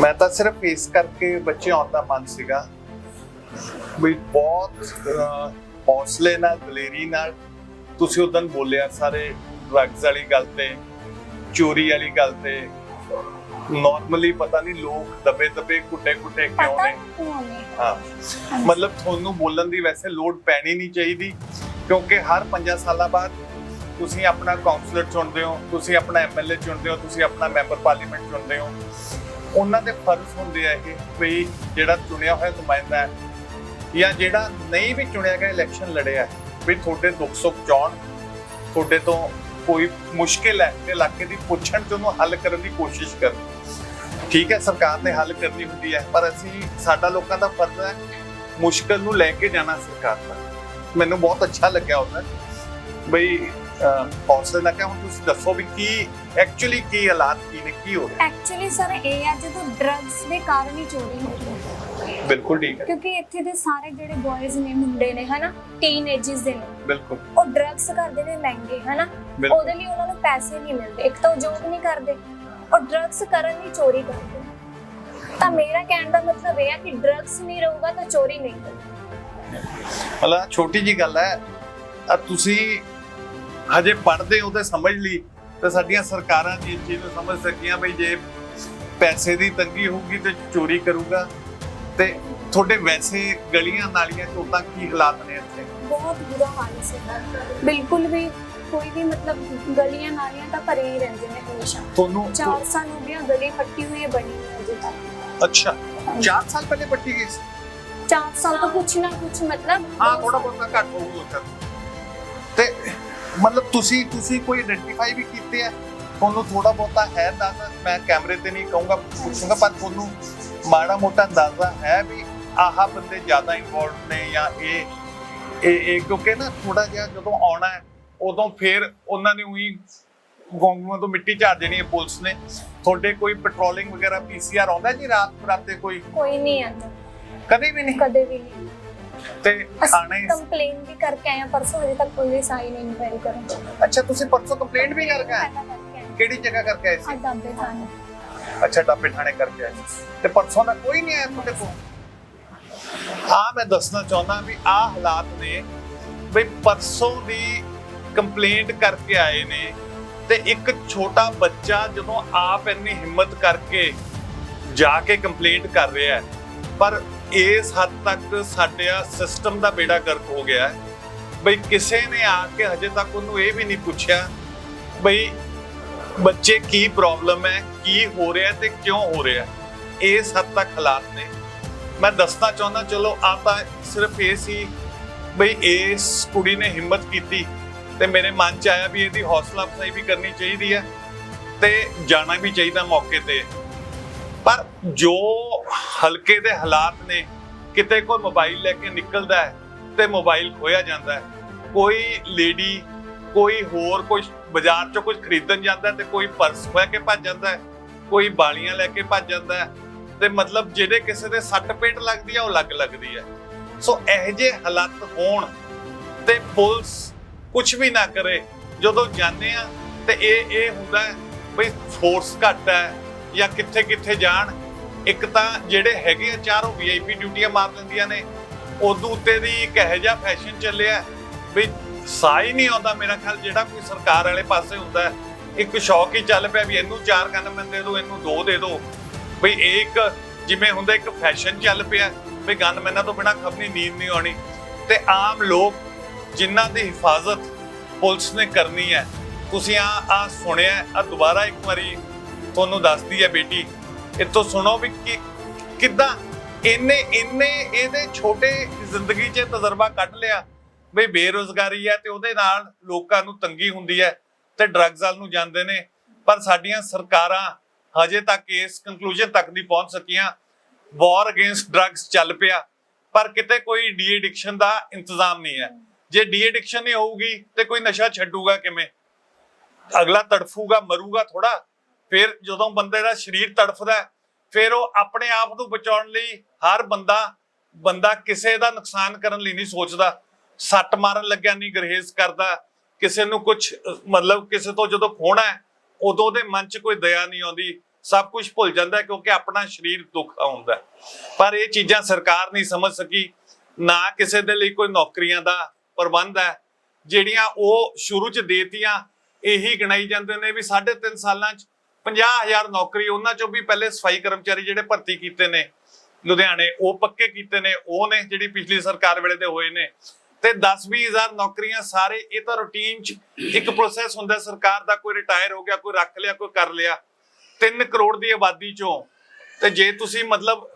ਮੈਂ ਤਾਂ ਸਿਰਫ ਇਸ ਕਰਕੇ ਬੱਚੇ ਆਉਣ ਦਾ ਮਨ ਸੀਗਾ ਵੀ ਬਹੁਤ ਹੌਸਲੇ ਨਾਲ ਦਲੇਰੀ ਨਾਲ ਤੁਸੀਂ ਉਦੋਂ ਬੋਲਿਆ ਸਾਰੇ ਡਰੱਗਸ ਵਾਲੀ ਗੱਲ ਤੇ ਚੋਰੀ ਵਾਲੀ ਗੱਲ ਤੇ। ਨਾਰਮਲੀ ਪਤਾ ਨਹੀਂ ਲੋਕ ਦਬੇ ਦਬੇ ਕੁੱਟੇ ਕੁੱਟੇ ਕਿਉਂ ਨੇ? ਹਾਂ। ਮਤਲਬ ਤੁਹਾਨੂੰ ਬੋਲਣ ਦੀ ਵੈਸੇ ਲੋੜ ਪੈਣੀ ਨਹੀਂ ਚਾਹੀਦੀ ਕਿਉਂਕਿ ਹਰ 5 ਸਾਲਾਂ ਬਾਅਦ ਤੁਸੀਂ ਆਪਣਾ ਕਾਉਂਸਲਰ ਚੁਣਦੇ ਹੋ ਤੁਸੀਂ ਆਪਣਾ ਐਮਐਲਏ ਚੁਣਦੇ ਹੋ ਤੁਸੀਂ ਆਪਣਾ ਮੈਂਬਰ ਪਾਰਲੀਮੈਂਟ ਚੁਣਦੇ ਹੋ। ਉਹਨਾਂ ਦੇ ਫਰਜ਼ ਹੁੰਦੇ ਆ ਇਹ ਵੀ ਜਿਹੜਾ ਚੁਣਿਆ ਹੋਇਆ ਨੁਮਾਇੰਦਾ ਹੈ ਜਾਂ ਜਿਹੜਾ ਨਹੀਂ ਵੀ ਚੁਣਿਆ ਗਿਆ ਇਲੈਕਸ਼ਨ ਲੜਿਆ ਵੀ ਤੁਹਾਡੇ ਦੁੱਖ ਸੁੱਖ ਜਾਣ ਤੁਹਾਡੇ ਤੋਂ ਕੋਈ ਮੁਸ਼ਕਿਲ ਹੈ ਤੇ ਇਲਾਕੇ ਦੀ ਪੁੱਛਣ ਤੇ ਉਹਨੂੰ ਹੱਲ ਕਰਨ ਦੀ ਕੋਸ਼ਿਸ਼ ਕਰਨ। ਠੀਕ ਹੈ, ਸਰਕਾਰ ਨੇ ਹੱਲ ਕਰਨੀ ਹੁੰਦੀ ਹੈ, ਪਰ ਅਸੀਂ, ਸਾਡਾ ਲੋਕਾਂ ਦਾ ਫਰਜ਼ ਹੈ ਮੁਸ਼ਕਲ ਨੂੰ ਲੈ ਕੇ ਜਾਣਾ ਸਰਕਾਰ ਦਾ। ਮੈਨੂੰ ਬਹੁਤ ਅੱਛਾ ਲੱਗਿਆ ਉਹਦਾ, ਬਈ ਹੌਸਲੇ ਕਿਹਾ ਹੁਣ ਤੁਸੀਂ ਦੱਸੋ ਵੀ ਕੀ ਐਕਚੁਅਲੀ ਕੀ ਹਾਲਾਤ ਕੀ ਨੇ ਕੀ ਹੋ ਰਿਹਾ? ਐਕਚੁਅਲੀ ਸਰ ਇਹ ਹੈ ਜਦੋਂ ਡਰੱਗਸ ਦੇ ਕਾਰਨ ਹੀ ਚੋਰੀ ਹੁੰਦੀ ਹੈ। ਬਿਲਕੁਲ ਠੀਕ ਹੈ। ਕਿਉਂਕਿ ਇੱਥੇ ਦੇ ਸਾਰੇ ਜਿਹੜੇ ਬॉयਜ਼ ਨੇ ਮੁੰਡੇ ਨੇ ਹਨਾ ਟੀਨ ਏਜਸ ਦੇ ਨੇ ਬਿਲਕੁਲ। ਉਹ ਡਰੱਗਸ ਕਰਦੇ ਨੇ ਮਹਿੰਗੇ ਹਨਾ। ਉਹਦੇ ਲਈ ਉਹਨਾਂ ਨੂੰ ਪੈਸੇ ਨਹੀਂ ਮਿਲਦੇ। ਇੱਕ ਤਾਂ ਉਹ ਜੋਬ ਨਹੀਂ ਕਰਦੇ। ਔਰ ਡਰੱਗਸ ਕਰਨ ਲਈ ਚੋਰੀ ਕਰਦੇ। ਤਾਂ ਮੇਰਾ ਕਹਿਣ ਦਾ ਮਤਲਬ ਇਹ ਹੈ ਕਿ ਡਰੱਗਸ ਨਹੀਂ ਰਹੂਗਾ ਤਾਂ ਚੋਰੀ ਨਹੀਂ ਹੋਊਗੀ। ਮਤਲਬ ਛੋਟੀ ਜੀ ਗੱਲ ਹੈ ਆ ਤੁਸੀਂ ਹਜੇ ਪੜਦੇ ਹੋ ਤੇ ਸਮਝ ਲਈ ਤੇ ਸਾਡੀਆਂ ਸਰਕਾਰਾਂ ਜੀ ਚੀਜ਼ ਨੂੰ ਸਮਝ ਸਕੀਆਂ ਬਈ ਜੇ ਪੈਸੇ ਦੀ ਤੰਗੀ ਹੋਊਗੀ ਤੇ ਚੋਰੀ ਕਰੂਗਾ। ਤੇ ਤੁਹਾਡੇ ਵੈਸੇ ਗਲੀਆਂ ਨਾਲੀਆਂ ਚ ਉਦਾਂ ਕੀ ਹਾਲਾਤ ਨੇ ਇੱਥੇ? ਬਹੁਤ ਬੁਰਾ ਹਾਲ ਸੀ ਬਿਲਕੁਲ ਵੀ ਕੋਈ ਵੀ ਮਤਲਬ ਗਲੀਆਂ ਨਾਲੀਆਂ ਤਾਂ ਭਰੇ ਹੀ ਰਹਿੰਦੇ ਨੇ ਹਮੇਸ਼ਾ। ਤੁਹਾਨੂੰ 4 ਸਾਲ ਹੋ ਗਿਆ ਗਲੀ ਫੱਟੀ ਹੋਈ ਹੈ ਬਣੀ ਨਹੀਂ ਅਜੇ ਤੱਕ। ਅੱਛਾ 4 ਸਾਲ ਪਹਿਲੇ ਪੱਟੀ ਗਈ ਸੀ? 4 ਸਾਲ ਤੋਂ ਕੁਛ ਨਾ ਕੁਛ ਮਤਲਬ ਹਾਂ ਥੋੜਾ ਬਹੁਤਾ ਘੱਟ ਹੋਊਗਾ ਤੇ ਮਤਲਬ ਤੁਸੀਂ ਤੁਸੀਂ ਕੋਈ ਆਇਡੈਂਟੀਫਾਈ ਵੀ ਕੀਤੇ ਆ? ਤੁਹਾਨੂੰ ਥੋੜਾ ਬਹੁਤਾ ਹੈ ਅੰਦਾਜ਼ਾ? ਮੈਂ ਕੈਮਰੇ ਤੇ ਨਹੀਂ ਕਹੂੰਗਾ ਪੁੱਛੂੰਗਾ ਪਰ ਤੁਹਾਨੂੰ ਮਾੜਾ ਮੋਟਾ ਅੰਦਾਜ਼ਾ ਹੈ ਵੀ ਆਹ ਬੰਦੇ ਜ਼ਿਆਦਾ ਇਨਵੋਲਵ ਨੇ ਜਾਂ ਇਹ ਇਹ ਇਹ ਕਿਉਂਕਿ ਨਾ ਥੋੜਾ ਜਿਹਾ ਜਦੋਂ ਆਉਣਾ ਹੈ ਉਦੋਂ ਫਿਰ ਉਹਨਾਂ ਨੇ ਉਹੀ ਗੋਂਗੂਆਂ ਤੋਂ ਮਿੱਟੀ ਝਾੜ ਦੇਣੀ ਹੈ ਪੁਲਿਸ ਨੇ। ਤੁਹਾਡੇ ਕੋਈ ਪੈਟਰੋਲਿੰਗ ਵਗੈਰਾ ਪੀਸੀਆਰ ਆਉਂਦਾ ਜੀ ਰਾਤ ਬਰਾਤੇ ਕੋਈ? ਕੋਈ ਨਹੀਂ ਆਂਦਾ ਕਦੇ ਵੀ ਨਹੀਂ? ਕਦੇ ਵੀ ਨਹੀਂ। ਤੇ ਥਾਣੇ ਕੰਪਲੇਨ ਵੀ ਕਰਕੇ ਹਾਂ ਪਰਸੋਂ ਹਜੇ ਤੱਕ ਪੁਲਿਸ ਆਈ ਨਹੀਂ ਇਨਕੁਆਇਰੀ ਕਰਨ ਅੱਛਾ ਤੁਸੀਂ ਪਰਸੋਂ ਕੰਪਲੇਂਟ ਵੀ ਕਰਕੇ ਆਏ? ਕਿਹੜੀ ਜਗ੍ਹਾ ਕਰਕੇ ਆਏ ਸੀ? ਡਾਬੇ ਥਾਣੇ। ਅੱਛਾ ਡਾਬੇ ਥਾਣੇ ਕਰਕੇ ਆਏ ਤੇ ਪਰਸੋਂ ਦਾ ਕੋਈ ਨਹੀਂ ਆਇਆ ਤੁਹਾਡੇ ਕੋਲ? ਆ ਮੈਂ ਦੱਸਣਾ ਚਾਹੁੰਦਾ ਵੀ ਆ ਹਾਲਾਤ ਨੇ ਵੀ ਪਰਸੋਂ ਦੀ ਕੰਪਲੇਂਟ ਕਰਕੇ ਆਏ ਨੇ ਤੇ ਇੱਕ ਛੋਟਾ ਬੱਚਾ ਜਦੋਂ ਆਪ ਇੰਨੀ ਹਿੰਮਤ ਕਰਕੇ ਜਾ ਕੇ ਕੰਪਲੇਂਟ ਕਰ ਰਿਹਾ ਪਰ ਇਸ ਹੱਦ ਤੱਕ ਸਾਡਿਆ ਸਿਸਟਮ ਦਾ ਬੇੜਾ ਗਰਕ ਹੋ ਗਿਆ ਹੈ। ਬਈ ਕਿਸੇ ਨੇ ਆ ਕੇ ਹਜੇ ਤੱਕ ਉਹਨੂੰ ਇਹ ਵੀ ਨਹੀਂ ਪੁੱਛਿਆ ਬਈ ਬੱਚੇ ਕੀ ਪ੍ਰੋਬਲਮ ਹੈ, ਕੀ ਹੋ ਰਿਹਾ ਤੇ ਕਿਉਂ ਹੋ ਰਿਹਾ ਇਸ ਹੱਦ ਤੱਕ ਹਾਲਾਤ ਨੇ। ਮੈਂ ਦੱਸਣਾ ਚਾਹੁੰਦਾ, ਚਲੋ ਆ ਤਾਂ ਸਿਰਫ ਇਹ ਸੀ ਬਈ ਇਸ ਕੁੜੀ ਨੇ ਹਿੰਮਤ ਕੀਤੀ ਤੇ ਮੇਰੇ ਮਨ ਚ ਆਇਆ ਵੀ ਇਹਦੀ ਹੌਸਲਾ ਅਫਜ਼ਾਈ ਵੀ ਕਰਨੀ ਚਾਹੀਦੀ ਹੈ ਤੇ ਜਾਣਾ ਵੀ ਚਾਹੀਦਾ ਮੌਕੇ ਤੇ। ਪਰ ਜੋ ਹਲਕੇ ਦੇ ਹਾਲਾਤ ਨੇ, ਕਿਤੇ ਕੋਈ ਮੋਬਾਈਲ ਲੈ ਕੇ ਨਿਕਲਦਾ ਹੈ ਤੇ ਮੋਬਾਈਲ ਖੋਇਆ ਜਾਂਦਾ ਹੈ, ਕੋਈ ਲੇਡੀ, ਕੋਈ ਹੋਰ, ਕੋਈ ਬਾਜ਼ਾਰ ਚੋਂ ਕੁਝ ਖਰੀਦਣ ਜਾਂਦਾ ਹੈ ਤੇ ਕੋਈ ਪਰਸ ਖੋਇਆ ਕੇ ਭੱਜ ਜਾਂਦਾ ਹੈ, ਕੋਈ ਬਾਲੀਆਂ ਲੈ ਕੇ ਭੱਜ ਜਾਂਦਾ ਹੈ, ਤੇ ਮਤਲਬ ਜਿਹੜੇ ਕਿਸੇ ਦੇ ਸੱਟ ਪੇਟ ਲੱਗਦੀ ਆ ਉਹ ਲੱਗ ਲੱਗਦੀ ਹੈ। ਸੋ ਇਹੋ ਜਿਹੇ ਹਾਲਾਤ ਹੋਣ ਤੇ ਪੁਲਿਸ ਕੁਝ ਵੀ ਨਾ ਕਰੇ, ਜਦੋਂ ਜਾਂਦੇ ਆ ਤੇ ਇਹ ਇਹ ਹੁੰਦਾ ਹੈ, ਬਈ ਫੋਰਸ ਘੱਟ ਹੈ ਜਾਂ ਕਿੱਥੇ ਕਿੱਥੇ ਜਾਣ, ਇੱਕ ਤਾਂ ਜਿਹੜੇ ਹੈਗੇ ਆ ਚਾਰੋਂ ਵੀਆਈਪੀ ਡਿਊਟੀਆਂ ਮਾਰ ਲੈਂਦੀਆਂ ਨੇ ਉਦੋਂ ਉੱਤੇ ਦੀ ਇੱਕ ਇਹੋ ਜਿਹਾ ਫੈਸ਼ਨ ਚੱਲਿਆ ਵੀ ਸਾਹ ਹੀ ਨਹੀਂ ਆਉਂਦਾ ਮੇਰਾ ਖਿਆਲ, ਜਿਹੜਾ ਕੋਈ ਸਰਕਾਰ ਵਾਲੇ ਪਾਸੇ ਹੁੰਦਾ ਇੱਕ ਸ਼ੌਕ ਹੀ ਚੱਲ ਪਿਆ ਵੀ ਇਹਨੂੰ ਚਾਰ ਗਨਮੈਨ ਦੇ ਦਿਓ ਇਹਨੂੰ ਦੋ ਦੇ ਦਿਓ ਵੀ ਇਹ ਇੱਕ ਜਿਵੇਂ ਹੁੰਦਾ, ਇੱਕ ਫੈਸ਼ਨ ਚੱਲ ਪਿਆ, ਵੀ ਗਨਮੈਨਾਂ ਤੋਂ ਬਿਨਾ ਖਪਨੀ ਨੀਂਦ ਨਹੀਂ ਆਉਣੀ। ਤੇ ਆਮ ਲੋਕ ਜਿਨ੍ਹਾਂ ਦੀ ਹਿਫਾਜ਼ਤ ਪੁਲਿਸ ਨੇ ਕਰਨੀ ਹੈ, ਤੁਸੀਂ ਆ ਆ ਸੁਣਿਆ ਆ ਦੁਬਾਰਾ ਇੱਕ ਵਾਰੀ ਤੁਹਾਨੂੰ ਦੱਸਦੀ ਹੈ ਬੇਟੀ, ਇੱਥੋਂ ਸੁਣੋ ਵੀ ਕਿ ਕਿੱਦਾਂ ਇਹਨੇ ਇਹਨੇ ਇਹਦੇ ਛੋਟੇ ਜ਼ਿੰਦਗੀ 'ਚ ਤਜਰਬਾ ਕੱਢ ਲਿਆ। ਵੀ ਬੇਰੋਜ਼ਗਾਰੀ ਹੈ ਤੇ ਉਹਦੇ ਨਾਲ ਲੋਕਾਂ ਨੂੰ ਤੰਗੀ ਹੁੰਦੀ ਹੈ ਤੇ ਡਰੱਗਸ ਵੱਲ ਨੂੰ ਜਾਂਦੇ ਨੇ। ਪਰ ਸਾਡੀਆਂ ਸਰਕਾਰਾਂ ਹਜੇ ਤੱਕ ਇਸ ਕੰਕਲੂਜਨ ਤੱਕ ਨਹੀਂ ਪਹੁੰਚ ਸਕੀਆਂ। ਵਾਰ ਅਗੇਂਸਟ ਡਰੱਗਸ ਚੱਲ ਪਿਆ। ਪਰ ਕਿਤੇ ਕੋਈ ਡੀ ਐਡਿਕਸ਼ਨ ਦਾ ਇੰਤਜ਼ਾਮ ਨਹੀਂ ਹੈ। ਜੇ ਡੀ ਐਡਿਕਸ਼ਨ ਨਹੀਂ ਹੋਊਗੀ ਤੇ ਕੋਈ ਨਸ਼ਾ ਛੱਡੂਗਾ ਕਿਵੇਂ? ਅਗਲਾ ਤੜਫੂਗਾ, ਮਰੂਗਾ ਥੋੜਾ ਫਿਰ ਜਦੋਂ ਬੰਦੇ ਦਾ ਸਰੀਰ ਤੜਫਦਾ ਫਿਰ ਉਹ ਆਪਣੇ ਆਪ ਨੂੰ ਬਚਾਉਣ ਲਈ ਹਰ ਬੰਦਾ ਬੰਦਾ ਕਿਸੇ ਦਾ ਨੁਕਸਾਨ ਕਰਨ ਲਈ ਨਹੀਂ ਸੋਚਦਾ। ਸੱਟ ਮਾਰਨ ਲੱਗਿਆ ਨਹੀਂ ਗਰੇਜ਼ ਕਰਦਾ। ਕਿਸੇ ਨੂੰ ਕੁਝ ਮਤਲਬ ਕਿਸੇ ਤੋਂ ਜਦੋਂ ਖੋਣਾ ਉਦੋਂ ਦੇ ਮਨ 'ਚ ਕੋਈ ਦਇਆ ਨਹੀਂ ਆਉਂਦੀ। ਸਭ ਕੁਝ ਭੁੱਲ ਜਾਂਦਾ ਕਿਉਂਕਿ ਆਪਣਾ ਸਰੀਰ ਦੁੱਖ ਹੁੰਦਾ ਪਰ ਇਹ ਚੀਜ਼ਾਂ ਸਰਕਾਰ ਨਹੀਂ ਸਮਝ ਸਕੀ। ਨਾ ਕਿਸੇ ਦੇ ਲਈ ਕੋਈ ਨੌਕਰੀਆਂ ਦਾ ਪ੍ਰਬੰਧ ਹੈ। ਜਿਹੜੀਆਂ ਉਹ ਸ਼ੁਰੂ ਚ ਦੇਤੀਆਂ ਇਹੀ ਗਣਾਈ ਜਾਂਦੇ ਨੇ ਵੀ 3.5 ਸਾਲਾਂ ਚ 50000 ਨੌਕਰੀ, ਉਹਨਾਂ ਚੋਂ ਵੀ ਪਹਿਲੇ ਸਫ਼ਾਈ ਕਰਮਚਾਰੀ ਜਿਹੜੇ ਭਰਤੀ ਕੀਤੇ ਨੇ ਲੁਧਿਆਣੇ, ਉਹ ਪੱਕੇ ਕੀਤੇ ਨੇ, ਉਹ ਨੇ ਜਿਹੜੀ ਪਿਛਲੀ ਸਰਕਾਰ ਵੇਲੇ ਦੇ ਹੋਏ ਨੇ। ਤੇ 10-20000 ਨੌਕਰੀਆਂ ਸਾਰੇ, ਇਹ ਤਾਂ ਰੂਟੀਨ ਚ ਇੱਕ ਪ੍ਰੋਸੈਸ ਹੁੰਦਾ, ਸਰਕਾਰ ਦਾ ਕੋਈ ਰਿਟਾਇਰ ਹੋ ਗਿਆ, ਕੋਈ ਰੱਖ ਲਿਆ, ਕੋਈ ਕਰ ਲਿਆ। 3 ਕਰੋੜ ਦੀ ਆਬਾਦੀ ਚੋਂ। ਤੇ ਜੇ ਤੁਸੀਂ ਮਤਲਬ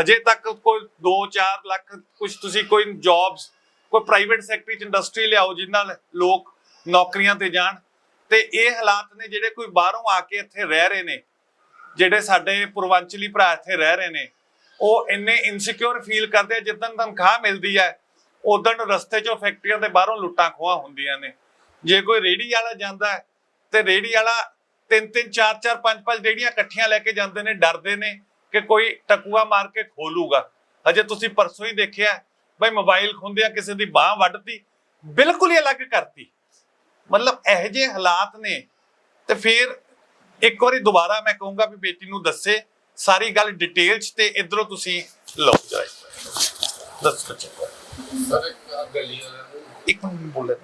ਅਜੇ ਤੱਕ ਕੋਈ 2-4 ਲੱਖ ਕੁਝ ਤੁਸੀਂ ਕੋਈ ਜੌਬਸ ਕੋਈ ਪ੍ਰਾਈਵੇਟ ਸੈਕਟਰ ਚ ਇੰਡਸਟਰੀ ਲਿਆਓ ਜਿਨ੍ਹਾਂ ਲੋਕ ਨੌਕਰੀਆਂ ਤੇ ਜਾਣ ਤੇ ਇਹ ਹਾਲਾਤ ਨੇ ਜਿਹੜੇ ਕੋਈ ਬਾਹਰੋਂ ਆ ਕੇ ਇੱਥੇ ਰਹਿ ਰਹੇ ਨੇ, ਜਿਹੜੇ ਸਾਡੇ ਪੂਰਵਾਂਚਲੀ ਭਰਾ ਇੱਥੇ ਰਹਿ ਰਹੇ ਨੇ, ਉਹ ਇੰਨੇ ਇਨਸਿਕਿਉਰ ਫੀਲ ਕਰਦੇ ਆ, ਜਿੱਦਣ ਤਨਖਾਹ ਮਿਲਦੀ ਹੈ ਉਦੋਂ ਰਸਤੇ 'ਚੋਂ ਫੈਕਟਰੀਆਂ ਤੇ ਬਾਹਰੋਂ ਲੁੱਟਾਂ ਖੋਹਾਂ ਹੁੰਦੀਆਂ ਨੇ। ਜੇ ਕੋਈ ਰੇੜੀ ਵਾਲਾ ਜਾਂਦਾ ਤੇ ਰੇੜੀ ਵਾਲਾ ਤਿੰਨ ਤਿੰਨ, ਚਾਰ ਚਾਰ, ਪੰਜ ਪੰਜ ਰੇੜੀਆਂ ਇਕੱਠੀਆਂ ਲੈ ਕੇ ਜਾਂਦੇ ਨੇ, ਡਰਦੇ ਨੇ ਕਿ ਕੋਈ ਟਕੂਆ ਮਾਰ ਕੇ ਖੋਲੂਗਾ ਅਜੇ ਤੁਸੀਂ ਪਰਸੋਂ ਹੀ ਦੇਖਿਆ ਬਈ ਮੋਬਾਈਲ ਖੁੰਦਿਆਂ ਕਿਸੇ ਦੀ ਬਾਹ ਵੱਢਤੀ, ਬਿਲਕੁਲ ਹੀ ਅਲੱਗ ਕਰਤੀ। ਮਤਲਬ ਇਹੋ ਜਿਹੇ ਹਾਲਾਤ ਨੇ ਤੇ ਫਿਰ ਇੱਕ ਵਾਰੀ ਦੁਬਾਰਾ ਮੈਂ ਕਹੂੰਗਾ ਵੀ ਬੇਟੀ ਨੂੰ ਦੱਸੇ ਸਾਰੀ ਗੱਲ ਡਿਟੇਲ ਚ ਤੇ ਇਧਰੋਂ ਤੁਸੀਂ ਲਓ ਜਾਈ ਦੱਸ ਬੱਚੇ ਸਰ ਇੱਕ ਮਿੰਟ ਬੋਲੇ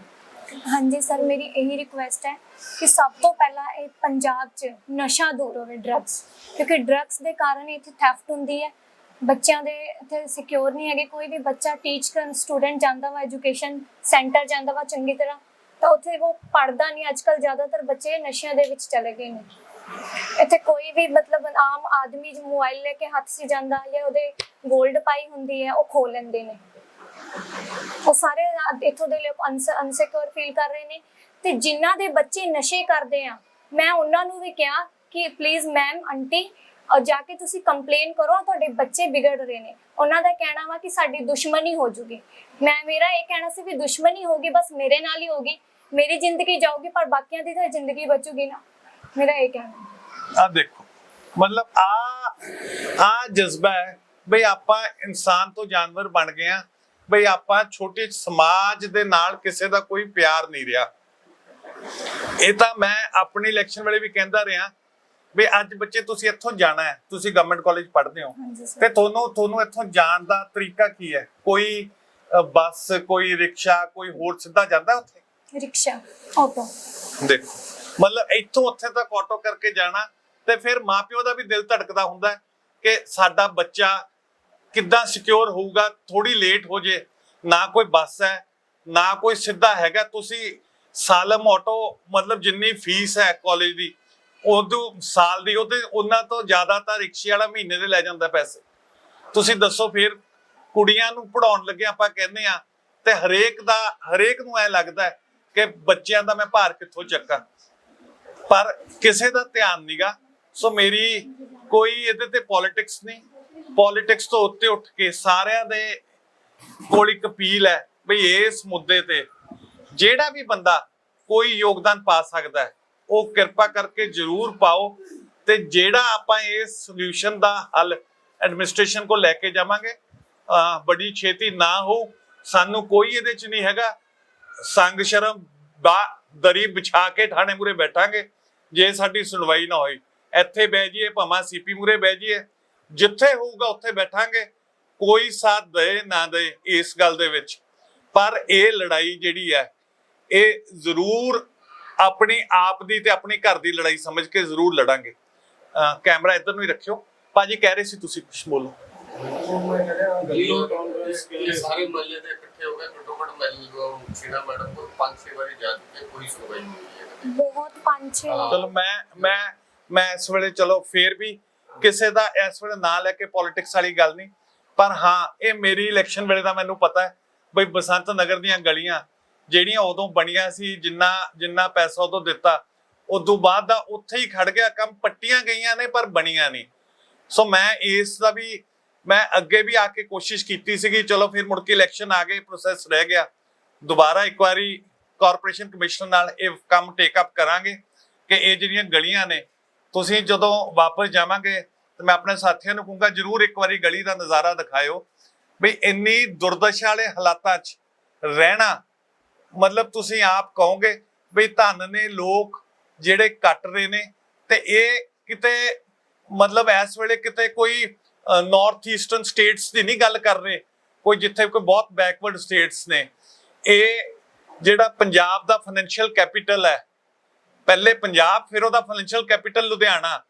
ਹਾਂਜੀ ਸਰ ਮੇਰੀ ਇਹੀ ਰਿਕੁਐਸਟ ਹੈ ਕਿ ਸਭ ਤੋਂ ਪਹਿਲਾਂ ਇਹ ਪੰਜਾਬ 'ਚ ਨਸ਼ਾ ਦੂਰ ਹੋਵੇ ਡਰੱਗਸ ਕਿਉਂਕਿ ਡਰੱਗਸ ਦੇ ਕਾਰਨ ਇੱਥੇ ਥੈਫਟ ਹੁੰਦੀ ਹੈ। ਬੱਚਿਆਂ ਦੇ ਇੱਥੇ ਸਿਕਿਉਰ ਨਹੀਂ ਹੈਗੇ। ਕੋਈ ਵੀ ਬੱਚਾ ਟੀਚ ਕਰਨ ਸਟੂਡੈਂਟ ਜਾਂਦਾ ਵਾ ਐਜੂਕੇਸ਼ਨ ਸੈਂਟਰ ਜਾਂਦਾ ਵਾ ਚੰਗੀ ਤਰ੍ਹਾਂ ਤਾਂ ਉੱਥੇ ਉਹ ਪੜਦਾ ਨਹੀਂ ਅੱਜਕੱਲ ਜ਼ਿਆਦਾਤਰ ਬੱਚੇ ਨਸ਼ਿਆਂ ਦੇ ਵਿੱਚ ਚਲੇ ਗਏ ਨੇ। ਇੱਥੇ ਕੋਈ ਵੀ ਮਤਲਬ ਆਮ ਆਦਮੀ ਮੋਬਾਈਲ ਲੈ ਕੇ ਹੱਥ 'ਚ ਜਾਂਦਾ ਜਾਂ ਉਹਦੇ 골ਡ ਪਾਈ ਹੁੰਦੀ ਹੈ, ਉਹ ਖੋ ਲੈਂਦੇ ਨੇ। ਉਹ ਸਾਰੇ ਇੱਥੋਂ ਦੇ ਲੋਕ ਅਨਸਿਕਿਉਰ ਫੀਲ ਕਰ ਰਹੇ ਨੇ ਤੇ ਜਿਨ੍ਹਾਂ ਦੇ ਬੱਚੇ ਨਸ਼ੇ ਕਰਦੇ ਆ, ਮੈਂ ਉਹਨਾਂ ਨੂੰ ਵੀ ਕਿਹਾ ਕਿ ਪਲੀਜ਼ ਮੈਮ ਆਂਟੀ ਔਰ ਜਾ ਕੇ ਤੁਸੀਂ ਕੰਪਲੇਨ ਕਰੋ ਤੁਹਾਡੇ ਬੱਚੇ ਵਿਗੜ ਰਹੇ ਨੇ। ਉਹਨਾਂ ਦਾ ਕਹਿਣਾ ਵਾ ਕਿ ਸਾਡੀ ਦੁਸ਼ਮਣੀ ਹੋ ਜੂਗੀ। ਮੈਂ, ਮੇਰਾ ਇਹ ਕਹਿਣਾ ਸੀ ਵੀ ਦੁਸ਼ਮਣੀ ਹੋਗੀ ਬਸ ਮੇਰੇ ਨਾਲ ਹੀ ਹੋਗੀ ਮੇਰੀ ਜ਼ਿੰਦਗੀ ਜਾਊਗੀ, ਪਰ ਬਾਕੀਆਂ ਦੀ ਤਾਂ ਜ਼ਿੰਦਗੀ ਬਚੂਗੀ ਨਾ। ਮੇਰਾ ਇਹ ਕਹਿਣਾ। ਆ ਦੇਖੋ, ਮਤਲਬ ਆ ਆ ਜਜ਼ਬਾ ਹੈ, ਬਈ ਆਪਾਂ ਇਨਸਾਨ ਤੋਂ ਜਾਨਵਰ ਬਣ ਗਏ ਆ ਬਈ ਆਪਾਂ ਛੋਟੇ ਸਮਾਜ ਦੇ ਨਾਲ ਕਿਸੇ ਦਾ ਕੋਈ ਪਿਆਰ ਨਹੀਂ ਰਿਹਾ। ਇਹ ਤਾਂ ਮੈਂ ਆਪਣੀ ਇਲੈਕਸ਼ਨ ਵੇਲੇ ਵੀ ਕਹਿੰਦਾ ਰਿਹਾ ਵੀ ਅੱਜ ਬੱਚੇ ਤੁਸੀਂ ਇੱਥੋਂ ਜਾਣਾ ਹੈ ਤੁਸੀਂ ਗਵਰਨਮੈਂਟ ਕਾਲਜ ਪੜ੍ਹਦੇ ਹੋ। ਹਾਂਜੀ ਸਰ ਤੇ ਤੁਹਾਨੂੰ ਤੁਹਾਨੂੰ ਇੱਥੋਂ ਜਾਣ ਦਾ ਤਰੀਕਾ ਕੀ ਹੈ? ਕੋਈ ਅ, ਬੱਸ ਕੋਈ ਰਿਕਸ਼ਾ ਕੋਈ ਹੋਰ ਸਿੱਧਾ ਜਾਂਦਾ ਉੱਥੇ? ਰਿਕਸ਼ਾ ਆਟੋ ਦੇਖੋ ਮਤਲਬ ਇੱਥੋਂ ਉੱਥੇ ਤੱਕ ਆਟੋ ਕਰਕੇ ਜਾਣਾ ਤੇ ਫਿਰ ਮਾਪਿਓ ਦਾ ਵੀ ਦਿਲ ਧੜਕਦਾ ਹੁੰਦਾ ਹੈ ਕਿ ਸਾਡਾ ਬੱਚਾ ਕਿੱਦਾਂ ਸਿਕਿਉਰ ਹੋਊਗਾ ਥੋੜੀ ਲੇਟ ਹੋ ਜੇ ਨਾ ਕੋਈ ਬੱਸ ਹੈ ਨਾ ਕੋਈ ਸਿੱਧਾ ਹੈਗਾ। ਤੁਸੀਂ ਸਾਲਮ ਆਟੋ ਮਤਲਬ ਜਿੰਨੀ ਫੀਸ ਹੈ ਕਾਲਜ ਦੀ ਉਦੋਂ ਸਾਲ ਦੀ, ਉਹਦੇ ਉਹਨਾਂ ਤੋਂ ਜ਼ਿਆਦਾ ਤਾਂ ਰਿਕਸ਼ੇ ਵਾਲਾ ਮਹੀਨੇ ਦੇ ਲੈ ਜਾਂਦਾ ਪੈਸੇ। ਤੁਸੀਂ ਦੱਸੋ ਫਿਰ, ਕੁੜੀਆਂ ਨੂੰ ਪੜਾਉਣ ਲੱਗੇ ਆਪਾਂ ਕਹਿੰਦੇ ਆ ਤੇ ਹਰੇਕ ਦਾ, ਹਰੇਕ ਨੂੰ ਐ ਲੱਗਦਾ ਕਿ ਬੱਚਿਆਂ ਦਾ ਮੈਂ ਭਾਰ ਕਿੱਥੋਂ ਚੱਕਾਂ। ਪਰ ਕਿਸੇ ਦਾ ਧਿਆਨ ਨਹੀਂਗਾ ਸੋ ਮੇਰੀ ਕੋਈ ਇਹਦੇ ਤੇ ਪੋਲਿਟਿਕਸ ਨਹੀਂ। ਪੋਲਿਟਿਕਸ ਤੋਂ ਉੱਤੇ ਉੱਠ ਕੇ ਸਾਰਿਆਂ ਦੇ ਕੋਲ ਇੱਕ ਅਪੀਲ ਹੈ ਵੀ ਇਸ ਮੁੱਦੇ ਤੇ ਜਿਹੜਾ ਵੀ ਬੰਦਾ ਕੋਈ ਯੋਗਦਾਨ ਪਾ ਸਕਦਾ ਹੈ ਉਹ ਕਿਰਪਾ ਕਰਕੇ ਜ਼ਰੂਰ ਪਾਓ ਤੇ ਜਿਹੜਾ ਆਪਾਂ ਇਸ ਸੋਲੂਸ਼ਨ ਦਾ ਹੱਲ ਐਡਮਿਨਿਸਟ੍ਰੇਸ਼ਨ ਕੋ ਲੈ ਕੇ ਜਾਵਾਂਗੇ ਬੜੀ ਛੇਤੀ ਨਾ ਹੋ, ਸਾਨੂੰ ਕੋਈ ਇਹਦੇ ਚ ਨਹੀਂ ਹੈਗਾ। ਸੰਗ ਸ਼ਰਮ ਦਾ ਦਰੀ ਵਿਛਾ ਕੇ ਥਾਣੇ ਮੂਰੇ ਬੈਠਾਂਗੇ, ਜੇ ਸਾਡੀ ਸੁਣਵਾਈ ਨਾ ਹੋਈ। ਇੱਥੇ ਬਹਿ ਜਾਈਏ, ਭਾਵੇਂ ਸੀਪੀ ਮੂਰੇ ਬਹਿ ਜਾਈਏ, ਜਿੱਥੇ ਹੋਊਗਾ ਉੱਥੇ ਬੈਠਾਂਗੇ। ਕੋਈ ਸਾਥ ਦੇ ਨਾ ਦੇ ਇਸ ਗੱਲ ਦੇ ਵਿੱਚ। ਪਰ ਇਹ ਲੜਾਈ ਜਿਹੜੀ ਹੈ, ਇਹ ਜ਼ਰੂਰ ਆਪਣੀ ਆਪ ਦੀ ਤੇ ਆਪਣੀ ਘਰ ਦੀ ਲੜਾਈ ਸਮਝ ਕੇ ਜ਼ਰੂਰ ਲੜਾਂਗੇ। ਕੈਮਰਾ ਇੱਧਰ ਨੂੰ ਹੀ ਰੱਖਿਓ। ਭਾਜੀ ਕਹਿ ਰਹੇ ਸੀ ਤੁਸੀਂ ਕੁਝ ਬੋਲੋ। ਗਲੀ ਇਹ ਸਾਰੇ ਮਹੱਲੇ ਦੇ ਇਕੱਠੇ ਹੋ ਗਏ ਘੱਟੋ ਘੱਟ ਮਹੱਲੇ ਸੀਨਾ ਮੈਡਮ ਕੋਲ ਪੰਜ ਛੇ ਵਾਰੀ ਜਾ ਚੁੱਕੇ ਕੋਈ ਸੁਣਵਾਈ ਨਹੀਂ ਹੋਈ ਹੈ। ਬਹੁਤ ਪੰਜ ਛੇ ਹਾਂ। ਚਲੋ ਮੈਂ ਮੈਂ ਮੈਂ ਇਸ ਵੇਲੇ ਚਲੋ ਫੇਰ ਵੀ ਕਿਸੇ ਦਾ ਇਸ ਵੇਲੇ ਨਾਂ ਲੈ ਕੇ ਪੋਲਿਟਿਕਸ ਵਾਲੀ ਗੱਲ ਨਹੀਂ। ਪਰ ਹਾਂ ਇਹ ਮੇਰੀ ਇਲੈਕਸ਼ਨ ਵੇਲੇ ਦਾ ਮੈਨੂੰ ਪਤਾ ਹੈ ਬਈ ਬਸੰਤ ਨਗਰ ਦੀਆਂ ਗਲੀਆਂ ਜਿਹੜੀਆਂ ਉਦੋਂ ਬਣੀਆਂ ਸੀ, ਜਿੰਨਾ ਜਿੰਨਾ ਪੈਸਾ ਉਦੋਂ ਦਿੱਤਾ, ਉਦੋਂ ਬਾਅਦ ਦਾ ਉੱਥੇ ਹੀ ਖੜ ਗਿਆ, ਕੰਮ ਪੱਟੀਆਂ ਗਈਆਂ ਨੇ ਪਰ ਬਣੀਆਂ ਨਹੀਂ। ਸੋ ਮੈਂ ਇਸ ਦਾ ਵੀ, ਮੈਂ ਅੱਗੇ ਵੀ ਆ ਕੇ ਕੋਸ਼ਿਸ਼ ਕੀਤੀ ਸੀਗੀ, ਚਲੋ ਫਿਰ ਮੁੜ ਕੇ ਇਲੈਕਸ਼ਨ ਆ ਗਏ ਪ੍ਰੋਸੈਸ ਰਹਿ ਗਿਆ। ਦੁਬਾਰਾ ਇੱਕ ਵਾਰੀ ਕਾਰਪੋਰੇਸ਼ਨ ਕਮਿਸ਼ਨਰ ਨਾਲ ਇਹ ਕੰਮ ਟੇਕ ਅਪ ਕਰਾਂਗੇ ਕਿ ਇਹ ਜਿਹੜੀਆਂ ਗਲੀਆਂ ਨੇ, ਤੁਸੀਂ ਜਦੋਂ ਵਾਪਸ ਜਾਵਾਂਗੇ, ਤੇ ਮੈਂ ਆਪਣੇ ਸਾਥੀਆਂ ਨੂੰ ਕਹੂੰਗਾ, ਜਰੂਰ ਇੱਕ ਵਾਰੀ ਗਲੀ ਦਾ ਨਜ਼ਾਰਾ ਦਿਖਾਇਓ ਵੀ ਇੰਨੀ ਦੁਰਦਸ਼ਾ ਵਾਲੇ ਹਾਲਾਤਾਂ 'ਚ ਰਹਿਣਾ ਮਤਲਬ ਤੁਸੀਂ ਆਪ ਕਹੋਗੇ ਵੀ ਧੰਨ ਨੇ ਲੋਕ ਜਿਹੜੇ ਕੱਟ ਰਹੇ ਨੇ ਤੇ ਇਹ ਕਿਤੇ ਮਤਲਬ ਇਸ ਵੇਲੇ ਕਿਤੇ ਕੋਈ ਨਾਰਥ ਈਸਟਰਨ ਸਟੇਟਸ ਦੀ ਨਹੀਂ ਗੱਲ ਕਰ ਰਹੇ, ਕੋਈ ਜਿੱਥੇ ਕੋਈ ਬਹੁਤ ਬੈਕਵਰਡ ਸਟੇਟਸ ਨੇ। ਇਹ ਜਿਹੜਾ ਪੰਜਾਬ ਦਾ ਫਾਈਨੈਂਸ਼ੀਅਲ ਕੈਪੀਟਲ ਹੈ, ਪਹਿਲੇ ਪੰਜਾਬ, ਫਿਰ ਉਹਦਾ ਫਾਈਨੈਂਸ਼ੀਅਲ ਕੈਪੀਟਲ ਲੁਧਿਆਣਾ।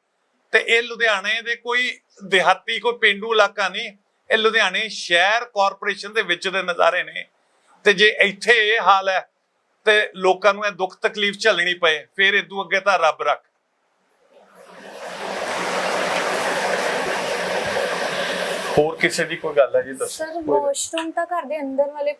ਤੇ ਇਹ ਲੁਧਿਆਣੇ ਦੇ ਕੋਈ ਦਿਹਾਤੀ, ਕੋਈ ਪਿੰਡੂ ਇਲਾਕਾ ਨਹੀਂ, ਇਹ ਲੁਧਿਆਣੇ ਸ਼ਹਿਰ ਕਾਰਪੋਰੇਸ਼ਨ ਦੇ ਵਿੱਚ ਦੇ ਨਜ਼ਾਰੇ ਨੇ। ਤੇ ਜੇ ਇੱਥੇ ਇਹ ਹਾਲ ਹੈ ਤੇ ਲੋਕਾਂ ਨੂੰ ਇਹ ਦੁੱਖ ਤਕਲੀਫ ਝੱਲਣੀ ਪਏ ਫਿਰ ਇਦੋਂ ਅੱਗੇ ਤਾਂ ਰੱਬ ਰੱਖ। ਹੋਰ ਕਿਸੇ ਦੀ ਕੋਈ ਗੱਲ ਹੈ ਜੀ ਦੱਸੋ? ਸਰ ਵਾਸ਼ਰੂਮ ਤਾਂ ਘਰ ਦੇ ਅੰਦਰ ਵਾਲੇ